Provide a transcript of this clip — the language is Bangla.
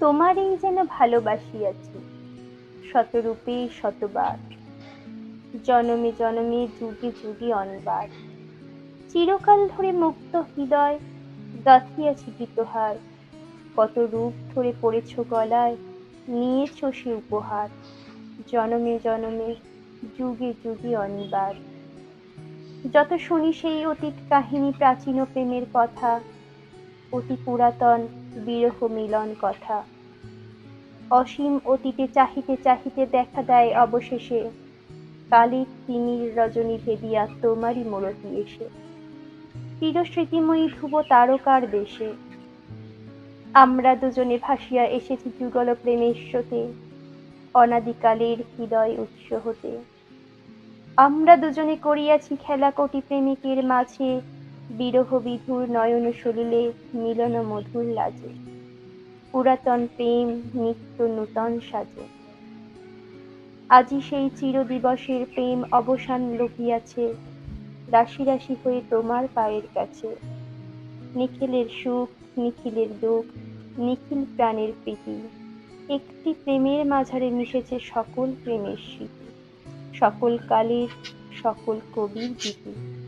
তোমারই যেন ভালোবাসিয়াছি। শতরূপে শতবার। জনমে জনমে যুগে যুগে অনিবার। চিরকাল ধরে মুক্ত হৃদয় গাঁথিয়াছি গীতহার কত রূপ ধরে পড়েছ গলায়, নিয়েছ সে উপহার। জনমে জনমে যুগে যুগে অনিবার। যত শুনি সেই অতীত কাহিনী প্রাচীন প্রেমের কথা অতি পুরাতন বিরহ মিলন কথা। অসীম অতীতে চাহিতে চাহিতে দেখা দেয় অবশেষে। কালিক তিমির রজনী ভেদিয়া তোমারই মূরতি এসে। চিরস্মৃতিময়ী ধ্রুব তারকার দেশে। আমরা দুজনে ভাসিয়া এসেছি যুগল প্রেমের স্রোতে, অনাদিকালের হৃদয় উৎস হতে। আমরা দুজনে করিয়াছি খেলা কোটি প্রেমিকের মাঝে বিরহ বিধুর নয়ন সলিলে মিলন মধুর লাজে। পুরাতন প্রেম নিত্য নূতন সাজে। আজি সেই চিরদিবসের প্রেম অবসান লভিয়াছে, রাশি রাশি হয়ে তোমার পায়ের কাছে। নিখিলের সুখ, নিখিলের দুঃখ, নিখিল প্রাণের প্রীতি। একটি প্রেমের মাঝারে মিশেছে সকল প্রেমের স্মৃতি, সকল কালের, সকল কবির গীতি।